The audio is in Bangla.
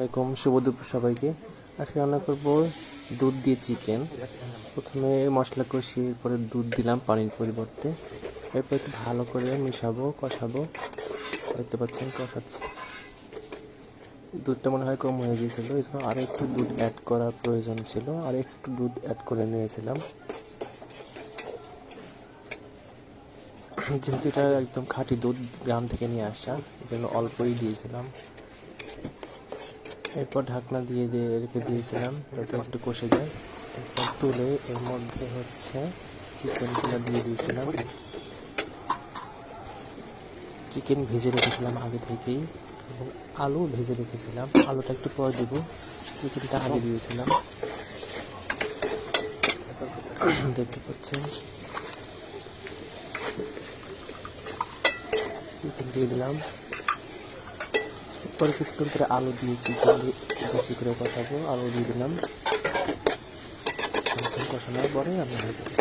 আলাইকুম, শুভ দুপুর সবাইকে। আজকে রান্না করব দুধ দিয়ে চিকেন। প্রথমে মশলা কষিয়ে পরে দুধ দিলাম পানির পরিবর্তে। এরপর একটু ভালো করে মিশাবো, কষাবো। দেখতে পাচ্ছেন, কষাচ্ছি। দুধটা মনে হয় কম হয়ে গিয়েছিল এই জন্য আরও একটু দুধ অ্যাড করার প্রয়োজন ছিল। আর একটু দুধ অ্যাড করে নিয়েছিলাম। যেহেতু এটা একদম খাঁটি দুধ গ্রাম থেকে নিয়ে আসা এই জন্য অল্পই দিয়েছিলাম। এরপর ঢাকনা দিয়ে দিয়ে রেখে দিয়েছিলাম যাতে একটু কষে যায়। এরপর তুলে এর মধ্যে হচ্ছে চিকেনগুলো দিয়ে দিয়েছিলাম। চিকেন ভেজে রেখেছিলাম আগে থেকেই এবং আলু ভেজে রেখেছিলাম। আলুটা একটু পরে দেবো। চিকেনটা আগে দিয়েছিলাম। দেখতে পাচ্ছেন? চিকেন দিয়ে দিলাম। এরপরে কিছুক্ষণ করে আলু দিয়ে চিকেন দিয়ে বেশি করে কষাবো। আলু দিয়ে দিলাম। কষানোর পরে আমি হয়ে যাবে।